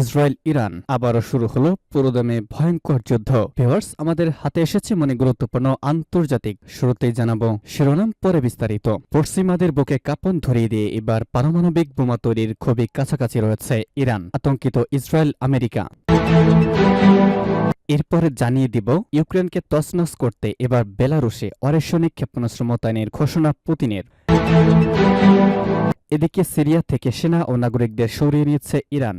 Israel Iran আবারও শুরু হলো পুরোদমে ভয়ঙ্কর যুদ্ধ। ভিউয়ার্স, আমাদের হাতে এসেছে মনে গুরুত্বপূর্ণ আন্তর্জাতিক শুরুতেই জানাব শিরোনাম পরে বিস্তারিত। পশ্চিমাদের বুকে কাপন ধরিয়ে দিয়ে এবার পারমাণবিক বোমা তৈরির খুবই কাছাকাছি রয়েছে ইরান, আতঙ্কিত ইসরায়েল, আমেরিকা। এরপরে জানিয়ে দিব ইউক্রেনকে তছনছ করতে এবার বেলারুশে অরেশনিক ক্ষেপণাস্ত্র মোতায়েনের ঘোষণা পুতিনের। এদিকে সিরিয়া থেকে সেনা ও নাগরিকদের সরিয়ে নিচ্ছে ইরান।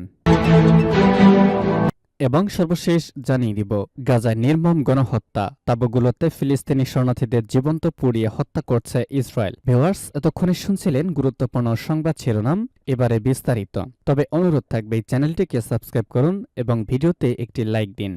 এবং সর্বশেষ জানিয়ে দিব, গাজায় নির্মম গণহত্যা, তাবুগুলোতে ফিলিস্তিনি শরণার্থীদের জীবন্ত পুড়িয়ে হত্যা করছে ইসরায়েল। ভিওয়ার্স এতক্ষণে শুনছিলেন গুরুত্বপূর্ণ সংবাদ শিরোনাম, এবারে বিস্তারিত। তবে অনুরোধ থাকবে, চ্যানেলটিকে সাবস্ক্রাইব করুন এবং ভিডিওতে একটি লাইক দিন।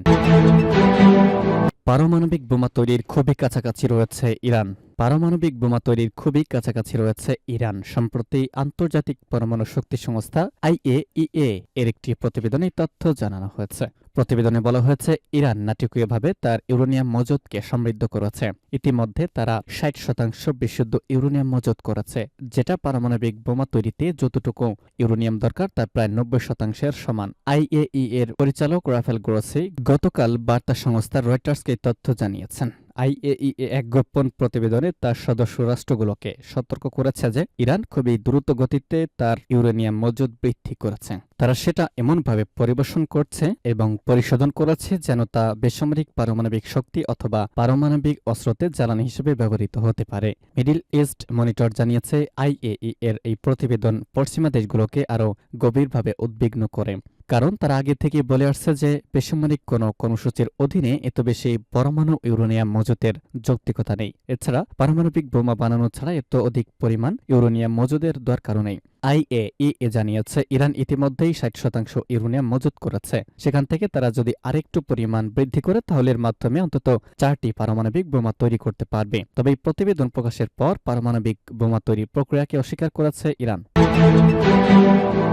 পারমাণবিক বোমা তৈরির খুবই কাছাকাছি রয়েছে ইরান। পারমাণবিক বোমা তৈরির খুবই কাছাকাছি রয়েছে ইরান, সম্প্রতি আন্তর্জাতিক পরমাণু শক্তি সংস্থা আইএইএ এর একটি প্রতিবেদনে তথ্য জানানো হয়েছে। প্রতিবেদনে বলা হয়েছে, ইরান নাটকীয়ভাবে তার ইউরেনিয়াম মজুদকে সমৃদ্ধ করেছে। ইতিমধ্যে তারা ষাট শতাংশ বিশুদ্ধ ইউরোনিয়াম মজুদ করেছে, যেটা পারমাণবিক বোমা তৈরিতে যতটুকু ইউরোনিয়াম দরকার তার প্রায় নব্বই শতাংশের সমান। আইএই এর পরিচালক রাফেল গ্রোসি গতকাল বার্তা সংস্থা রয়টার্সকে তথ্য জানিয়েছেন। আইএইএ এক গোপন প্রতিবেদনে তার সদস্য রাষ্ট্রগুলোকে সতর্ক করেছে যে ইরান খুবই দ্রুত গতিতে তার ইউরেনিয়াম মজুদ বৃদ্ধি করেছে। তারা সেটা এমনভাবে পরিবেশন করছে এবং পরিশোধন করেছে যেন তা বেসামরিক পারমাণবিক শক্তি অথবা পারমাণবিক অস্ত্রতে জ্বালানি হিসেবে ব্যবহৃত হতে পারে। মিডিল ইস্ট মনিটর জানিয়েছে আইএই এর এই প্রতিবেদন পশ্চিমা দেশগুলোকে আরও গভীরভাবে উদ্বিগ্ন করে। কারণ তারা আগে থেকে বলে আসছে যে বেসামরিক কোনো কর্মসূচির অধীনে এত বেশি পরমাণু ইউরেনিয়াম মজুদের যৌক্তিকতা নেই। এছাড়া পারমাণবিক বোমা বানানো ছাড়া এত অধিক পরিমাণ ইউরেনিয়াম মজুদের দরকারও নেই। আইএইএ জানিয়েছে, ইরান ইতিমধ্যেই ষাট শতাংশ ইউরেনিয়াম মজুত করেছে। সেখান থেকে তারা যদি আরেকটু পরিমাণ বৃদ্ধি করে, তাহলে এর মাধ্যমে অন্তত চারটি পারমাণবিক বোমা তৈরি করতে পারবে। তবে এই প্রতিবেদন প্রকাশের পর পারমাণবিক বোমা তৈরির প্রক্রিয়াকে অস্বীকার করেছে ইরান।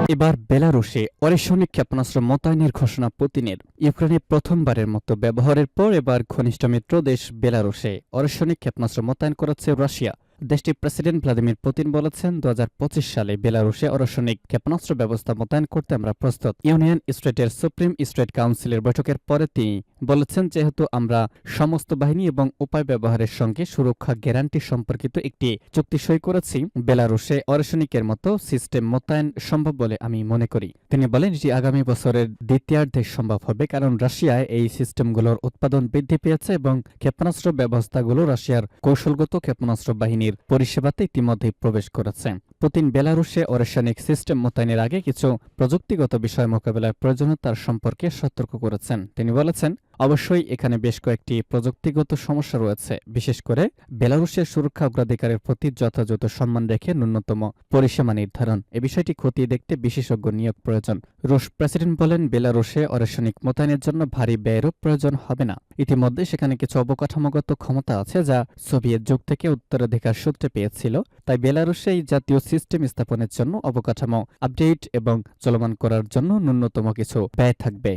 এবার বেলারুশে অরেশনিক ক্ষেপণাস্ত্র মোতায়েনের ঘোষণা পুতিনের। ইউক্রেনে প্রথমবারের মতো ব্যবহারের পর এবার ঘনিষ্ঠ মিত্র দেশ বেলারুশে অরেশনিক ক্ষেপণাস্ত্র মোতায়েন করেছে রাশিয়া। দেশটির প্রেসিডেন্ট ভ্লাদিমির পুতিন বলেছেন দু হাজার পঁচিশ সালে বেলারুশে অরসনিক ক্ষেপণাস্ত্র ব্যবস্থা মোতায়েন করতে আমরা প্রস্তুত। ইউনিয়ন স্টেটের সুপ্রিম স্টেট কাউন্সিলের বৈঠকের পরে তিনি বলেছেন, যেহেতু আমরা সমস্ত বাহিনী এবং উপায় ব্যবহারের সঙ্গে সুরক্ষা গ্যারান্টি সম্পর্কিত একটি চুক্তি সই করেছি, বেলারুশে অরসনিকের মতো সিস্টেম মোতায়েন সম্ভব বলে আমি মনে করি। তিনি বলেন যে আগামী বছরের দ্বিতীয়ার্ধে সম্ভব হবে, কারণ রাশিয়ায় এই সিস্টেমগুলোর উৎপাদন বৃদ্ধি পেয়েছে এবং ক্ষেপণাস্ত্র ব্যবস্থাগুলো রাশিয়ার কৌশলগত ক্ষেপণাস্ত্র বাহিনীর পরিষেবাতে ইতিমধ্যেই প্রবেশ করেছে। পুতিন বেলারুশে অরেশনিক সিস্টেম মোতায়েনের আগে কিছু প্রযুক্তিগত বিষয় মোকাবেলার প্রয়োজনীয়তার সম্পর্কে সতর্ক করেছেন। তিনি বলেছেন অবশ্যই এখানে বেশ কয়েকটি প্রযুক্তিগত সমস্যা রয়েছে। বিশেষ করে বেলারুশের সুরক্ষা অগ্রাধিকারের প্রতি যথাযথ সম্মান রেখে ন্যূনতম পরিসীমা নির্ধারণ। এ বিষয়টি খতিয়ে দেখতে বিশেষজ্ঞ নিয়োগ প্রয়োজন। রুশ প্রেসিডেন্ট বলেন, বেলারুশে অরেশনিক মোতায়েনের জন্য ভারী ব্যয়েরও প্রয়োজন হবে না। ইতিমধ্যে সেখানে কিছু অবকাঠামোগত ক্ষমতা আছে যা সোভিয়েত যুগ থেকে উত্তরাধিকার সূত্রে পেয়েছিল। তাই বেলারুশে এই জাতীয় সিস্টেম স্থাপনের জন্য অবকাঠামো আপডেট এবং চলমান করার জন্য ন্যূনতম কিছু ব্যয় থাকবে।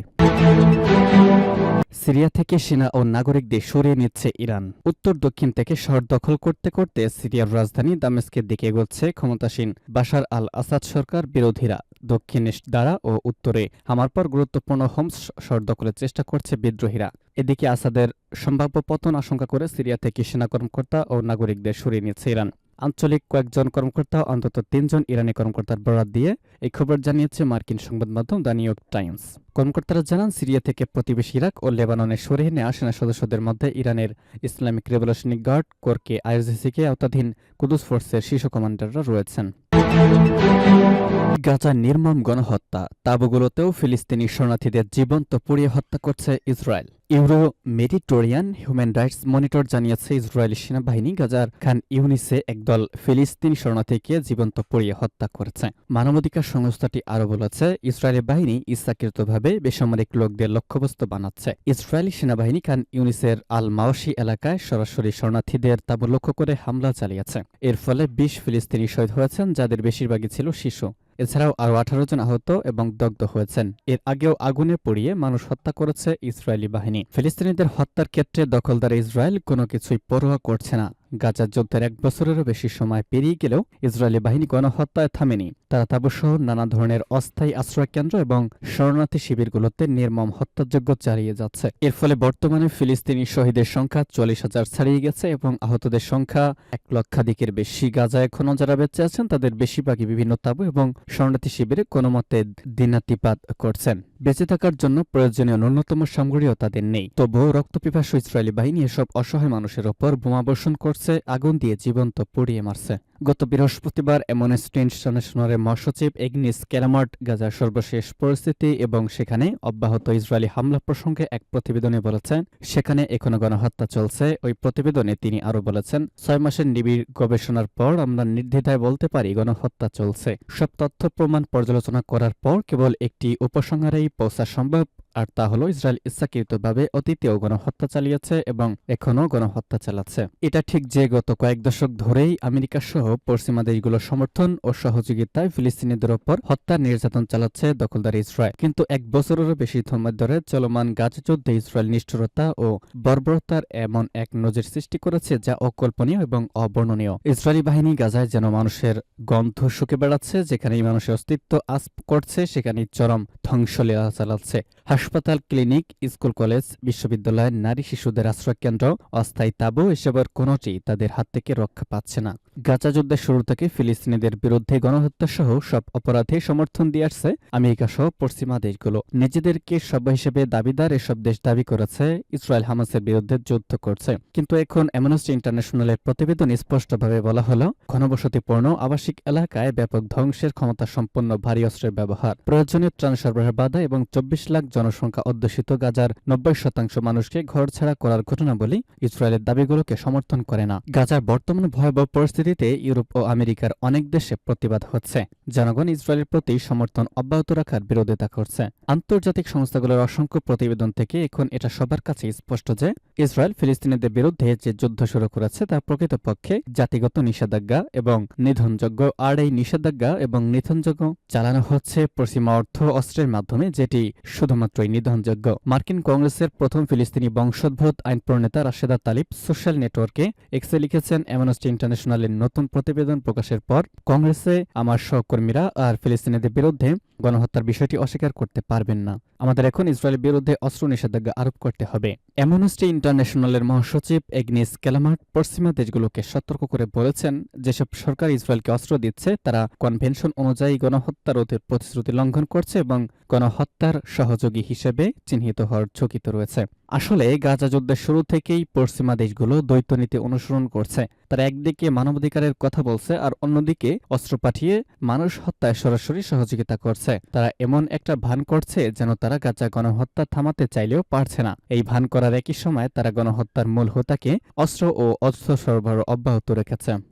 সিরিয়া থেকে সেনা ও নাগরিকদের সরিয়ে নিচ্ছে ইরান। উত্তর, দক্ষিণ থেকে শহর দখল করতে করতে সিরিয়ার রাজধানী দামেস্কের দিকে এগোচ্ছে ক্ষমতাসীন বাশার আল আসাদ সরকার বিরোধীরা। দক্ষিণে দ্বারা ও উত্তরে হামার পর গুরুত্বপূর্ণ হোমস শহর দখলের চেষ্টা করছে বিদ্রোহীরা। এদিকে আসাদের সম্ভাব্য পতন আশঙ্কা করে সিরিয়া থেকে সেনা কর্মকর্তা ও নাগরিকদের সরিয়ে নিচ্ছে ইরান। আঞ্চলিক কয়েকজন কর্মকর্তা, অন্তত তিনজন ইরানি কর্মকর্তার বরাত দিয়ে এই খবর জানিয়েছে মার্কিন সংবাদ মাধ্যম দ্য নিউ ইয়র্ক টাইমস। কর্মকর্তারা জানান, সিরিয়া থেকে প্রতিবেশী ইরাক ও লেবাননে সরিয়ে নেওয়া সেনা সদস্যদের মধ্যে ইরানের ইসলামিক রেভলিউশনারি গার্ড কোরকে আইএসিসিকে আওতাধীন কুদুস ফোর্সের শীর্ষ কমান্ডাররা রয়েছেন। গাজা নির্মম গণহত্যা। তাবুগুলোতেও ফিলিস্তিনি শরণার্থীদের জীবন্ত পুড়িয়ে হত্যা করছে Israel. Euro Mediterranean human rights monitor জানিয়েছে, ইসরায়েলি সেনাবাহিনী গাজার খান ইউনিসে একদল ফিলিস্তিনি শরণার্থীকে জীবন্ত পুড়িয়ে হত্যা করেছে। মানবাধিকার সংস্থাটি আরও বলেছে, ইসরায়েলি বাহিনী ইচ্ছাকৃতভাবে বেসামরিক লোকদের লক্ষ্যবস্তু বানাচ্ছে। ইসরায়েলি সেনাবাহিনী খান ইউনিসের আল মাওসি এলাকায় সরাসরি শরণার্থীদের তাবু লক্ষ্য করে হামলা চালিয়েছে। এর ফলে বিশ ফিলিস্তিনি শহীদ হয়েছেন যাদের বেশিরভাগই ছিল শিশু। এছাড়াও আরও আঠারো জন আহত এবং দগ্ধ হয়েছেন। এর আগেও আগুনে পড়িয়ে মানুষ হত্যা করেছে ইসরায়েলি বাহিনী। ফিলিস্তিনিদের হত্যার ক্ষেত্রে দখলদার ইসরায়েল কোনো কিছুই পরোয়া করছে না। গাজা যুদ্ধের এক বছরেরও বেশি সময় পেরিয়ে গেলেও ইসরায়েলি বাহিনী গণহত্যায় থামেনি। তারা তাবসহ নানা ধরনের অস্থায়ী আশ্রয়কেন্দ্র এবং শরণার্থী শিবিরগুলোতে নির্মম হত্যাযজ্ঞ চালিয়ে যাচ্ছে। এর ফলে বর্তমানে ফিলিস্তিনি শহীদের সংখ্যা চল্লিশ হাজার ছাড়িয়ে গেছে এবং আহতদের সংখ্যা এক লক্ষাধিকের বেশি। গাজা এখনও যারা বেঁচে আছেন, তাদের বেশিরভাগই বিভিন্ন তাবু এবং শরণার্থী শিবিরে কোনো মতে দিনাতিপাত করছেন। বেঁচে থাকার জন্য প্রয়োজনীয় ন্যূনতম সামগ্রীও তাদের নেই। তবুও রক্তপিপাসু ইসরায়েলি বাহিনী এসব অসহায় মানুষের ওপর বোমাবর্ষণ করছে, আগুন দিয়ে জীবন্ত পুড়িয়ে মারছে। গত বৃহস্পতিবার অ্যামনেস্টি ইন্টারন্যাশনালের মহাসচিব এগনিস ক্যারামার্ট গাজার সর্বশেষ পরিস্থিতি এবং সেখানে অব্যাহত ইসরায়েলি হামলা প্রসঙ্গে এক প্রতিবেদনে বলেছেন, সেখানে এখনও গণহত্যা চলছে। ওই প্রতিবেদনে তিনি আরও বলেছেন, ছয় মাসের নিবিড় গবেষণার পর আমরা নির্দ্বিধায় বলতে পারি গণহত্যা চলছে। সব তথ্য প্রমাণ পর্যালোচনা করার পর কেবল একটি উপসংহারেই পৌঁছা সম্ভব। আর তা হল ইসরায়েল ইচ্ছাকৃতভাবে অতীতেও গণহত্যা চালিয়েছে এবং এখনও গণহত্যা চালাচ্ছে। এটা ঠিক যে গত কয়েক দশক ধরেই আমেরিকা সহ পশ্চিমা দেশগুলোর সমর্থন ও সহযোগিতায় ফিলিস্তিনিদের ওপর হত্যা নির্যাতন চালাচ্ছে দখলদার ইসরায়েল। কিন্তু এক বছরেরও বেশি সময় ধরে চলমান গাজ যুদ্ধে ইসরায়েল নিষ্ঠুরতা ও বর্বরতার এমন এক নজির সৃষ্টি করেছে যা অকল্পনীয় এবং অবর্ণনীয়। ইসরায়েলি বাহিনী গাজায় যেন মানুষের গন্ধ শুকে বেড়াচ্ছে, যেখানেই মানুষের অস্তিত্ব আস করছে, সেখানেই চরম ধ্বংসলীলা চালাচ্ছে। হাসপাতাল, ক্লিনিক, স্কুল, কলেজ, বিশ্ববিদ্যালয়, নারী শিশুদের আশ্রয়কেন্দ্র অস্থায়ী তাবু, এসবের কোনোটি তাদের হাত থেকে রক্ষা পাচ্ছে না। গাজা যুদ্ধের শুরু থেকে ফিলিস্তিনিদের বিরুদ্ধে গণহত্যা সহ সব অপরাধে সমর্থন দিয়ে আসছে আমেরিকা সহ পশ্চিমা দেশগুলো। নিজেদেরকে সভ্য হিসেবে দাবিদার এসব দেশ দাবি করেছে, ইসরায়েল হামাসের বিরুদ্ধে যুদ্ধ করছে। কিন্তু এখন অ্যামনেস্টি ইন্টারন্যাশনালের প্রতিবেদন স্পষ্টভাবে বলা হল, ঘনবসতিপূর্ণ আবাসিক এলাকায় ব্যাপক ধ্বংসের ক্ষমতা সম্পন্ন ভারী অস্ত্রের ব্যবহার। প্রয়োজনীয় ত্রাণ সরবরাহ বাধা এবং চব্বিশ লাখ জনসংখ্যা অধ্যুষিত গাজার নব্বই শতাংশ মানুষকে ঘরছাড়া করার ঘটনাবলী ইসরায়েলের দাবিগুলোকে সমর্থন করে না। গাজার বর্তমান ভয়াবহ পরিস্থিতিতে ইউরোপ ও আমেরিকার অনেক দেশে প্রতিবাদ হচ্ছে। জনগণ ইসরায়েলের প্রতি সমর্থন অব্যাহত রাখার বিরোধিতা করছে। আন্তর্জাতিক সংস্থাগুলোর অসংখ্য প্রতিবেদন থেকে এখন এটা সবার কাছে স্পষ্ট যে ইসরায়েল ফিলিস্তিনিদের বিরুদ্ধে যে যুদ্ধ শুরু করেছে তা প্রকৃতপক্ষে জাতিগত নিষেধাজ্ঞা এবং নিধনযোগ্য আর এই নিষেধাজ্ঞা এবং নিধনযোগ্য চালানো হচ্ছে পশ্চিমা অর্থ অস্ত্রের মাধ্যমে, যেটি শুধুমাত্রই নিধনযোগ্য। মার্কিন কংগ্রেসের প্রথম ফিলিস্তিনি বংশোদ্ভূত আইন প্রণেতা রাশেদা তালিব সোশ্যাল নেটওয়ার্কে এক্সে লিখেছেন অ্যামনেস্টি ইন্টারন্যাশনালের নতুন প্রতিবেদন প্রকাশের পর কংগ্রেসে আমার সহকর্মীরা আর ফিলিস্তিনিদের বিরুদ্ধে গণহত্যার বিষয়টি অস্বীকার করতে পারবেন না। আমাদের এখন ইসরায়েলের বিরুদ্ধে অস্ত্র নিষেধাজ্ঞা আরোপ করতে হবে। অ্যামনেস্টি ইন্টারন্যাশনালের মহাসচিব এগনিস ক্যালামার্ট পশ্চিমা দেশগুলোকে সতর্ক করে বলেছেন, যেসব সরকার ইসরায়েলকে অস্ত্র দিচ্ছে, তারা কনভেনশন অনুযায়ী গণহত্যা রোধের প্রতিশ্রুতি লঙ্ঘন করছে এবং গণহত্যার সহযোগী হিসেবে চিহ্নিত হওয়ার ঝুঁকিতে রয়েছে। আসলে গাজা যুদ্ধের শুরু থেকেই পশ্চিমা দেশগুলো দ্বৈত নীতি অনুসরণ করছে। তারা একদিকে মানবাধিকারের কথা বলছে আর অন্যদিকে অস্ত্র পাঠিয়ে মানুষ হত্যায় সরাসরি সহযোগিতা করছে। তারা এমন একটা ভান করছে যেন তারা গাজা গণহত্যা থামাতে চাইলেও পারছে না। এই ভান করার একই সময় তারা গণহত্যার মূল হোতাকে অস্ত্র ও অস্ত্র সরবরাহ অব্যাহত রেখেছে।